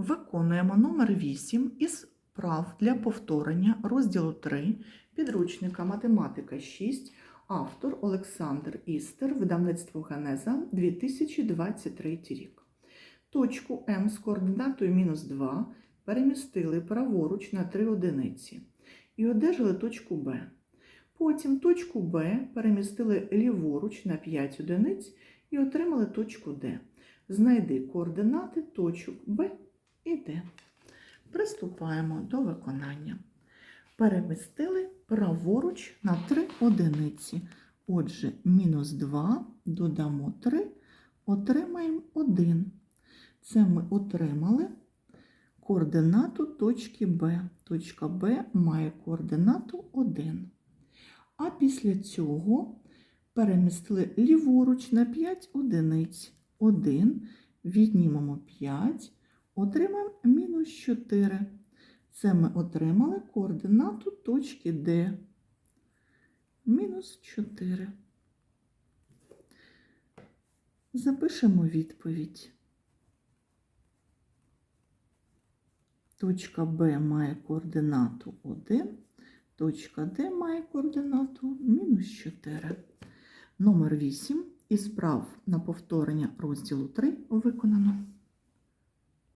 Виконуємо номер 8 із прав для повторення розділу 3 підручника математика 6, автор Олександр Істер, видавництво Генеза 2023 рік. Точку М з координатою мінус 2 перемістили праворуч на 3 одиниці і одержали точку Б. Потім точку Б перемістили ліворуч на 5 одиниць і отримали точку Д. Знайди координати точок Б і Д. Приступаємо до виконання. Перемістили праворуч на 3 одиниці. Отже, мінус 2 додамо 3, отримаємо 1. Це ми отримали координату точки Б. Точка Б має координату 1. А після цього перемістили ліворуч на 5 одиниць. 1, віднімемо 5, отримаємо мінус 4. Це ми отримали координату точки Д. Мінус 4. Запишемо відповідь. Точка Б має координату 1, точка Д має координату мінус 4. Номер 8 із прав на повторення розділу 3 виконано.